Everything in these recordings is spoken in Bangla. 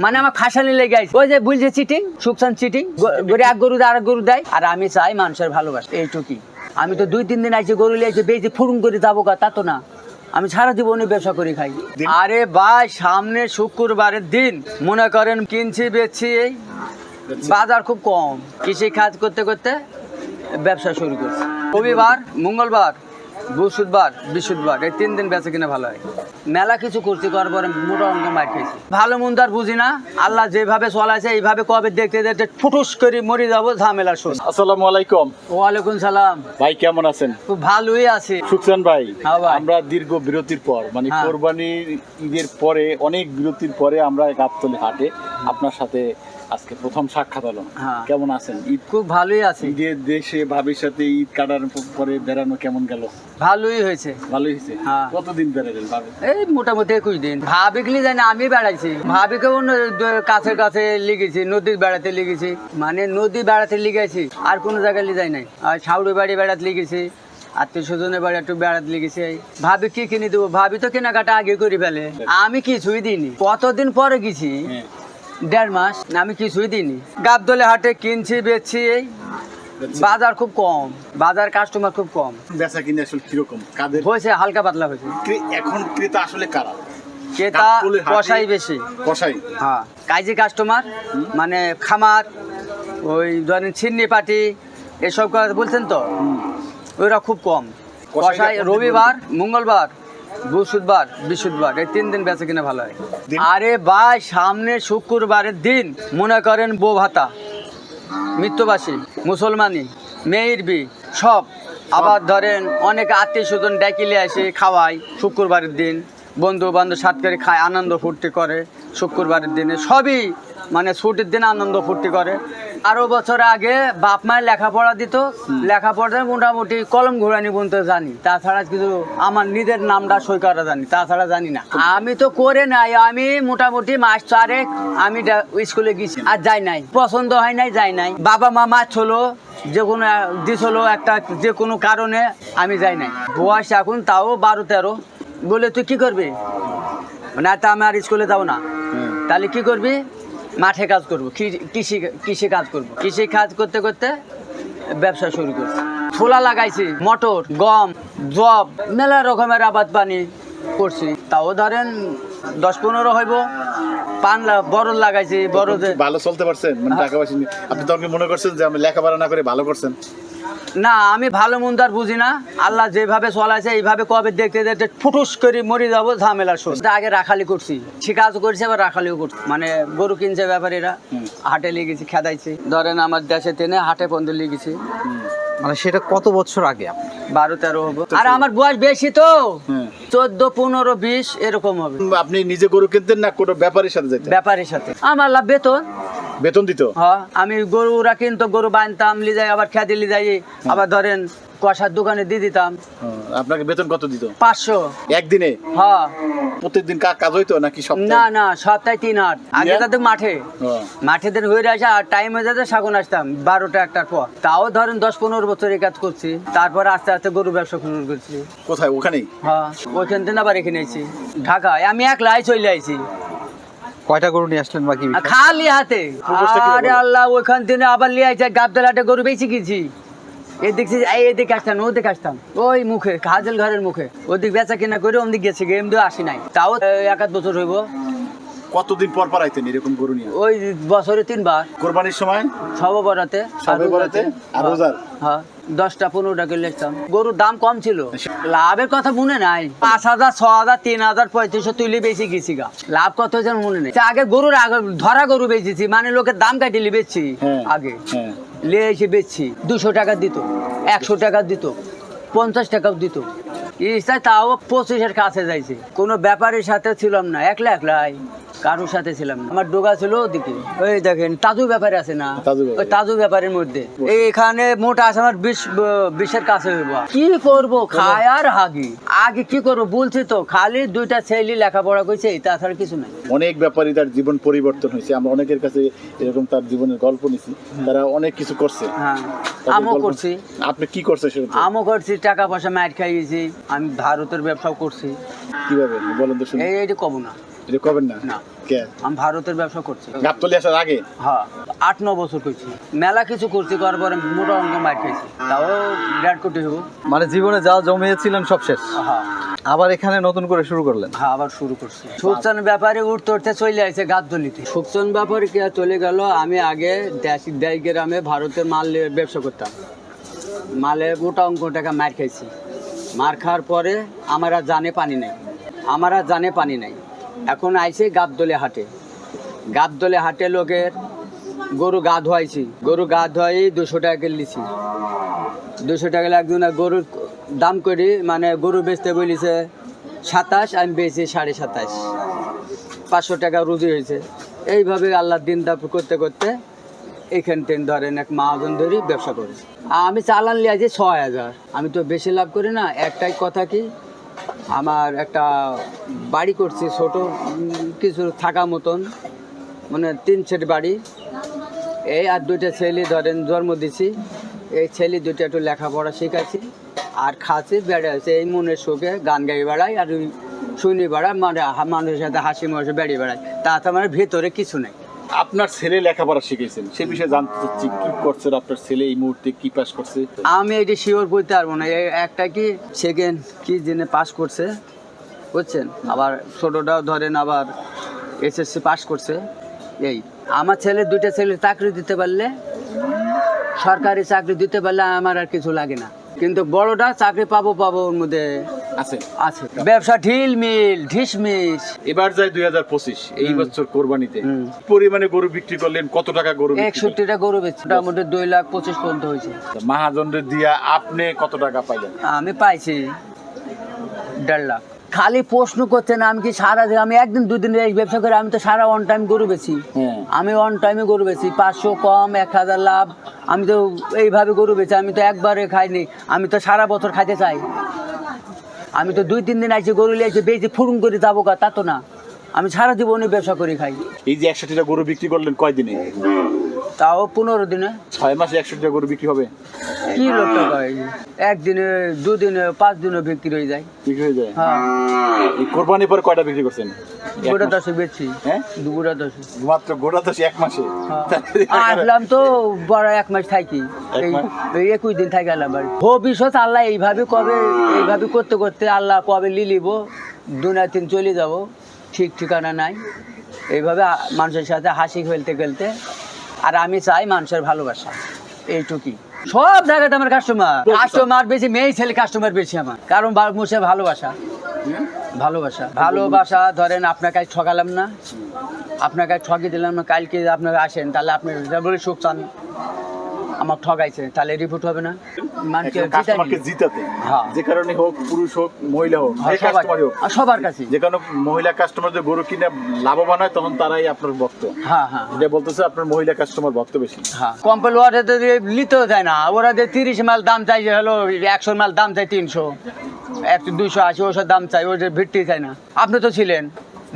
মানে আমার ফাঁসানি লেগে আছে। ওই যে বুঝছে চিটিং সুকসান চিটিং গরু এক গরু আর গরু দেয়। আর আমি চাই মানুষের ভালোবাসা। এইটুকুই। আমি তো দুই তিন দিন আইছি গরু লিয়েছি বেঁচে ফুরুম করে যাব তা তো না। আমি সারা জীবনে ব্যবসা করে খাই। আরে ভাই সামনে শুক্রবারের দিন মনে করেন কিনছি বেচছি এই বাজার খুব কম। কৃষি কাজ করতে করতে ব্যবসা শুরু করছি। রবিবার মঙ্গলবার বৃহস্পতিবার বৃহস্পতিবার এই তিন দিন বেচে কিনা ভালো হয়। মেলা কিছু করছি করার পরে মোটা অঙ্ক মার খেয়েছি ভালো মন্দ আর বুঝি না আল্লাহ যেভাবে চলাইছে এইভাবে কবে দেখতে দেখতে ফুটুস করে মরে যাব ঝামেলা শুন আসসালামু আলাইকুম। ওয়ালাইকুম সালাম। ভাই কেমন আছেন? খুব ভালোই আছি। সুকসান ভাই হ্যাঁ আমরা দীর্ঘ বিরতির পর মানে হ্যাঁ। কোরবানির ঈদের পরে অনেক বিরতির পরে আমরা গাবতলি হাটে আপনার সাথে আজকে প্রথম সাক্ষাৎ হলো। হ্যাঁ। কেমন আছেন? ঈদ? খুব ভালোই আছে। ঈদের দেশে ভাবির সাথে ঈদ কাটার পরে বেড়ানো কেমন গেল? ভালোই হয়েছে। ভালোই হয়েছে? হ্যাঁ। কতদিন বেড়ালেন এই মোটামুটি একুশ দিন। ভাবি গেলে জানি আমি বেড়াইছি। ভাবিকে কাছে কাছে লিগেছি নদীর বেড়াতে লিগেছি মানে নদী বেড়াতে লিগেছি আর কোনো জায়গায় যাই নাই। আর সাউরি বাড়ি বেড়াতে লিগেছি আত্মীয় স্বজনের বাড়ি একটু বেড়াতে লিগেছি ভাবি কি কিনে দেবো? ভাবি তো কেনাকাটা আগে করে ফেলে। আমি কিছুই দিইনি। কতদিন পরে গেছি হ্যাঁ। দেড় মাস আমি কিছুই দিইনি। গাবদলে হাটে কিনছি বেচছি এই বাজার খুব কম বাজার কাস্টমার খুব কম। বেচা কিনে আসলে কীরকম? কাদের? হয়েছে হালকা পাতলা হয়েছে। এখন ক্রেতা আসলে কারা? ক্রেতা কষাই বেশি। কষাই? হ্যাঁ কাজী কাস্টমার মানে খামার ওই ধরেন ছিন্নি পাটি এসব কথা বলছেন তো? ওইরা খুব কম। কষাই রবিবার মঙ্গলবার। বৃহস্পতিবার বৃহস্পতিবার এই তিন দিন বেঁচে কিনা ভালো হয়। আরে ভাই সামনে শুক্রবারের দিন মনে করেন বউ ভাতা মৃত্যুবাসী মুসলমানি মেয়ের বি সব। আবার ধরেন অনেক আত্মীয় স্বজন ডাকিলে আসে খাওয়াই শুক্রবারের দিন বন্ধু বান্ধব সাত করে খায় আনন্দ ফুর্তি করে শুক্রবারের দিনে। সবই মানে ছুটির দিন আনন্দ ফুর্তি করে। আরও বছর আগে বাপ মায়ের লেখাপড়া দিত। লেখাপড়া মোটামুটি কলম ঘোরানি বলতে জানি। তাছাড়া কিছু আমার নিজের নামটা সই করা জানি তাছাড়া জানি না। আমি তো করে নাই আমি মোটামুটি মাস চারেক আমি স্কুলে গেছি। আর যাই নাই পছন্দ হয় নাই যাই নাই। বাবা মা মাছ হলো যে কোনো দিস হলো একটা যে কোনো কারণে আমি যাই নাই। বয়স এখন তাও বারো তেরো। বলে তুই কি করবি? না তা আমি আর স্কুলে যাব না। তাহলে কি করবি? মাঠে কাজ করব কৃষি কৃষি কাজ করব। কৃষি কাজ করতে করতে ব্যবসা শুরু করছি ছোলা লাগাইছি মটর গম জব মেলা রকমের আবাদ পানি করছি। তাও ধরেন দশ পনেরো হইব পান বরদ লাগাইছি বরদে ভালো চলতে পারছেন? মানে টাকা পয়সা আপনি তখন মনে করছেন যে আমি লেখাপড়া না করে ভালো করছেন। না আমি ভালো মন্দ আর বুঝি না। আল্লাহ যেভাবে চলাইছে এইভাবে কবে দেখতে দেখতে ফুটুস করে মরে যাব ঝামেলা শুন আগে রাখালি করছি। সে কাজ করছি আবার রাখালিও করছি। মানে গরু কিনছে ব্যাপারীরা হাটে লেগেছি খেদাইছি। ধরেন আমার দেশে টেনে হাটে পর্যন্ত লেগেছি। মানে সেটা কত বছর আগে বারো তেরো হব। আর আমার বয়স বেশি তো। চোদ্দ পনেরো বিশ এরকম হবে। আপনি নিজে গরু কিনতেন না কোনো ব্যাপারের সাথে ব্যাপারীর সাথে। আমার লাভ বেতন। বেতন দিত? হ্যাঁ আমি গরুরা কিন্তু গরু বানতাম লি যাই আবার খেয়ে দিলি যাই আবার ধরেন কষার দোকানে দিয়ে দিতাম। হ্যাঁ, আপনাকে বেতন কত দিত? পাঁচশো। একদিনে? হ্যাঁ। প্রত্যেকদিন কাজ হইতো নাকি না না সপ্তাহে তিন আট। আগে তাদের মাঠে। হ্যাঁ। মাঠে দিন হয়ে আসে আর টাইম হয়ে যাতে শাগুন আসতাম বারোটা একটার পর। তাও ধরেন দশ পনেরো বছর এই কাজ করছি তারপর আস্তে আস্তে গরু ব্যবসা শুরু করছি। কোথায়? ওখানেই? হ্যাঁ ওইখান থেকে আবার এখানে আইছি ঢাকায়। আমি একলাই চলে আইছি। কয়টা গরু নিয়ে আসলেন বাকি খালি হাতে। আরে আল্লাহ ওইখান থেকে আবার নিয়ে আসছে গাবতলাটে গরু বেশি গেছি। এদিক এদিকে আসতাম ওদিকে আসতাম। ওই মুখে খাজল ঘরের মুখে। ওদিক বেচা কিনা করে ওদিক গেছে গেম দিয়ে আসি নাই। তাও এক আধ বছর হইব। কতদিন পর পর আইতেন এরকম গরু নিয়ে? ওই বছরে তিনবার। কোরবানির সময়? সব বরাতে সবে বরাতে আর রোজার? হ্যাঁ দশটা পনেরোটা কিলো আসতাম গরুর দাম কম ছিল। লাভের কথা মনে নাই। পাঁচ হাজার ছ হাজার তিন হাজার পঁয়ত্রিশশো তুলে বেশি গেছি গা। লাভ কত যেন মনে নেই। আগে গরুর আগে ধরা গরু বেচেছি মানে লোকের দাম কাটিলে বেচছি হ্যাঁ, আগে। হ্যাঁ। লিয়ে এসে বেচছি দুশো টাকা দিত একশো টাকা দিত পঞ্চাশ টাকাও দিত। ইচ্ছা তাও পঁচিশের কাছে যাইছে। কোনো ব্যাপারের সাথে ছিলাম না একলা একলাই। কারোর সাথে ছিলাম না। আমার ডোগা ছিল ওদিকে। ওই দেখেন তাজু ব্যাপারে আছে না? ওই তাজু ব্যাপারের মধ্যে। এখানে মোটা আছে আমার বিশ বিশের কাছে হইব। কি করব? খায় আর হাগি। আগে কি করব বলছি তো খালি দুইটা ছেলে লেখাপড়া করছে তাছাড়া কিছু নাই। অনেক ব্যাপারই তার জীবন পরিবর্তন হয়েছে। আমরা অনেকের কাছে এরকম তার জীবনের গল্প নিছি। তারা অনেক কিছু করছে। হ্যাঁ। আমও করছি। আপনি কি করছে সেটা? আমও করছি টাকা পয়সা মার খাইয়েছি। আমি ভারতের ব্যবসাও করছি। কীভাবে? বলেন তো শুনি। এই এইটা কব না। এটা কবেন না। কে? আমি ভারতের ব্যবসা করছি। গাবতলি আসার আগে? হ্যাঁ আট ন বছর করছি। মেলা কিছু করছি করার পরে মোটা অঙ্ক মার খাইছি। তাও দেড় কোটি হব মানে জীবনে যা জমিয়েছিলেন সব শেষ? হ্যাঁ। আবার এখানে নতুন করে শুরু করলেন? হ্যাঁ আবার শুরু করছি। সুকচান ব্যাপারে উঠতে উঠতে চলে আসছে গাবদলিতে সুকচান ব্যাপারে কে চলে গেল আমি আগে দেশ দেশ গ্রামে ভারতের মাল ব্যবসা করতাম। মালে মোটা অঙ্ক টাকা মার খাইছি। মার খাওয়ার পরে আমার আর জানে পানি নেই। আমার আর জানে পানি নেই। এখন আইছে গাবদলে হাটে। গাবদলে হাটে লোকের গরু গা ধোয়াইছি। গরু গা ধোয়াই দুশো টাকা করে লিছি। দুশো টাকা লাগবে না, গরুর দাম করি মানে গরু বেচতে বলিছে সাতাশ, আমি বেচি সাড়ে সাতাশ। পাঁচশো টাকা রুজি হয়েছে। এইভাবে আল্লাহ দিন দাপ করতে করতে এখান থেকে ধরেন এক মাহাজন ধরি ব্যবসা করি আমি চালান লিয়েছি ছয় হাজার। আমি তো বেশি লাভ করি না। একটাই কথা কি আমার একটা বাড়ি করছি ছোট কিছু থাকা মতন মানে তিন সেট বাড়ি। এই আর দুইটা ছেলে, ধরেন জন্ম দিছি, এই ছেলে দুইটা একটু লেখাপড়া শিখাচ্ছি আর খাচ্ছি বেড়ে আছে এই মনের সুখে গান গাই বেড়াই আর শুনি বেড়াই মানে মানুষের সাথে হাসি মশে বেড়িয়ে। বেড়াই তাতে আমার ভেতরে কিছু নেই। আপনার ছেলে লেখাপড়া শিখেছেন, সে বিষয়ে জানতে চাচ্ছি, কি করছে আপনার ছেলে এই মুহূর্তে, কি পাস করছে? আমি এটি শিওর বলতে পারব না। একটা কি সেকেন্ড কি জেনে পাস করছে, বুঝছেন? আবার ছোটোটাও ধরেন আবার এসএসসি পাস করছে। এই, আমার ছেলে, দুইটা ছেলে চাকরি দিতে পারলে, সরকারি চাকরি দিতে পারলে আমার আর কিছু লাগে না। কিন্তু বড়টা চাকরি পাবো পাবো ওর মধ্যে আছে। আছে। ব্যবসা ঢিল মিল ঢিসমিস। এবার যায় দুই হাজার পঁচিশ এই বছর কোরবানিতে। পরিমাণে গরু বিক্রি করলেন কত টাকা গরু? একষট্টিটা গরু বেচছি মোটামুটি দুই লাখ পঁচিশ পর্যন্ত হয়েছে। মাহাজনদের দিয়া আপনি কত টাকা পাইলেন? আমি পাইছি দেড় লাখ। খালি প্রশ্ন করছেন আমি কি সারা দিন আমি একদিন দুদিন ব্যবসা করে আমি তো সারা অন টাইম গরু বেছি হ্যাঁ। আমি অন টাইমে গরু বেছি পাঁচশো কম এক হাজার লাভ। আমি তো এইভাবে গরু বেছি আমি তো একবারে খাইনি আমি তো সারা বছর খাইতে চাই। আমি তো দুই, তিন দিন আইছি, গরু লিয়েছি বেশি ফুরুম করে যাব তা তো না। আমি সারা জীবনে ব্যবসা করে খাই। এই যে একশো টাকা গরু বিক্রি করলেন কয়দিনে? তাও পনেরো দিনে। ছয় মাসে একষট্টিটা গরু বিক্রি হবে? কি লোকটা কয় একদিনে দুদিনে পাঁচ দিনে বিক্রি হয়ে যায়। বিক্রি হয়ে যায়? হ্যাঁ। এই কোরবানির পরে কয়টা বিক্রি করছেন? গোটা দশে বেচছি হ্যাঁ? দশে। মাত্র গোটা দশ এক মাসে? হ্যাঁ। আসলাম তো বড় এক মাস থাকি। এই একুশ দিন থাকি আল্লাহ বাড়ি। ভবিষ্যৎ আল্লাহ এইভাবে কবে এইভাবে করতে করতে আল্লাহ কবে লিলিব? দুনা তিন চলে যাব। ঠিক ঠিকানা নাই। এইভাবে মানুষের সাথে হাসি খেলতে খেলতে আর আমি চাই মানুষের ভালোবাসা। এইটুকুই। সব জায়গাতে আমার কাস্টমার কাস্টমার বেশি মেয়ে ছেলে কাস্টমার বেশি আমার। কারণ মুসে ভালোবাসা। ভালোবাসা। ভালোবাসা ধরেন আপনাকে কাছে ঠকালাম না। আপনাকে কাছে ঠকিয়ে দিলাম না কালকে আপনারা আসেন তাহলে আপনি বলে সুখ চান। আমার ঠকাইছে তাহলে রিপোর্ট হবে না। মানুষকে জিতাতে। হ্যাঁ। যে কারণে হোক পুরুষ হোক মহিলা হোক হ্যাঁ, সবার কাছে যে কারণে মহিলা কাস্টমারদের গরু কিনে লাভবান হয় তখন তারাই আপনার ভক্ত। হ্যাঁ হ্যাঁ এটা বলতেছে আপনার মহিলা কাস্টমার ভক্ত বেশি। হ্যাঁ কম্পেল ওয়াটার নিতেও যায় না। ওরা যে তিরিশ মাল দাম চাই হলো একশো মাল দাম চাই তিনশো। একশো দুইশো আশি ওসব দাম চাই যে ভিত্তি চাই না। আপনি তো ছিলেন।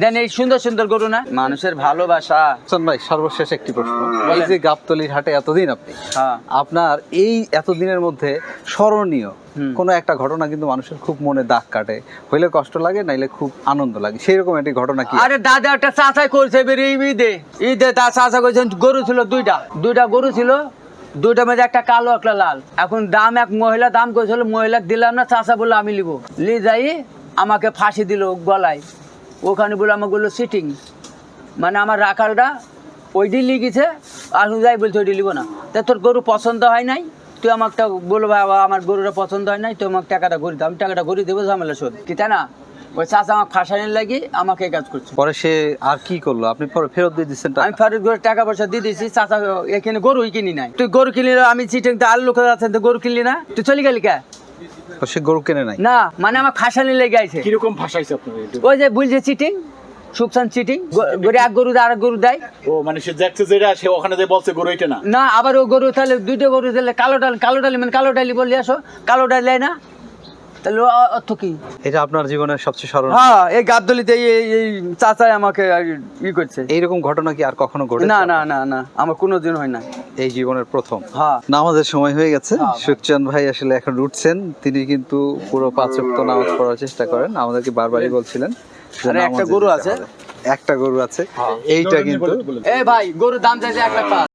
দেন এই সুন্দর সুন্দর গরু না? মানুষের ভালোবাসা। ভাই সর্বশেষ একটি প্রশ্ন। এই যে গাবতলির হাটে এতদিন আপনি হ্যাঁ। আপনার এই এতদিনের মধ্যে স্মরণীয়। কোনো একটা ঘটনা কিন্তু মানুষের খুব মনে দাগ কাটে। হইলে কষ্ট লাগে নাইলে খুব আনন্দ লাগে। সেই রকম একটি ঘটনা কি? আরে দাদা একটা চাচাই করছে ঈদে ঈদে। তার চাচা করছেন গরু ছিল দুইটা। দুইটা গরু ছিল দুইটা মধ্যে একটা কালো একটা লাল। এখন দাম এক মহিলা দাম করেছিল মহিলা দিলাম না চাচা বলল আমি লিব। লি যাই আমাকে ফাঁসি দিল গলায়। ওখানে বলে আমাকে বলল সিটিং মানে আমার রাখালটা ওই ওইটি লিখেছে আর যাই বলছে ওইটি লিব না। তা তোর গরু পছন্দ হয় নাই? তুই আমাকে বলব বাবা আমার গরুটা পছন্দ হয় নাই তুই আমাকে টাকাটা ঘুরি দাও আমি টাকাটা ঘুরি দেবো ঝামেলা শোধ কি তাই না? ওই চাচা আমার ফাঁসানির লাগি আমাকে এই কাজ করছে। পরে সে আর কি করল? আপনি পরে ফেরত দিয়ে দিচ্ছেন আমি ফেরত করে টাকা পয়সা দিয়ে দিয়েছি চাচা এখানে গরুই কিনি নাই। তুই গরু কিনলি আমি চিটিং তো আর লোক আছেন তো গরু কিনলি না? তুই চলে গেলি কে? সে গরু কেনে নাই? না মানে আমার ফাঁসানি লেগে আছে। কীরকম ফাঁসাইছে আপনার ওই যে বুঝছে চিটিং সুকসান চিটিং গরু এক গরু আর গরু দেয়। ও মানে সে দেখছে যেটা সে ওখানে যে বলছে গরু এটা না? না আবার ও গরু তাহলে দুইটা গরু দিলে কালো ডাল কালো ডালি মানে কালো ডালি বললি আসো কালো ডাল দেয় না? তাহলে অর্থ কি? এটা আপনার জীবনের সবচেয়ে স্মরণ হ্যাঁ এই গাবদলিতে এই চাচাই আমাকে ই করছে। এইরকম ঘটনা কি আর কখনো ঘটে না না না না আমার কোনোদিন হয় না এই জীবনের প্রথম। হ্যাঁ। নামাজের সময় হয়ে গেছে। হ্যাঁ, ভাই আসলে এখন উঠছেন। তিনি কিন্তু পুরো পাঁচ ওয়াক্ত নামাজ পড়ার চেষ্টা করেন। আমাদেরকে বারবারই বলছিলেন আরে একটা গরু আছে। একটা গরু আছে। এইটা কিন্তু এ ভাই গরুর দাম চাইছে এক লাখ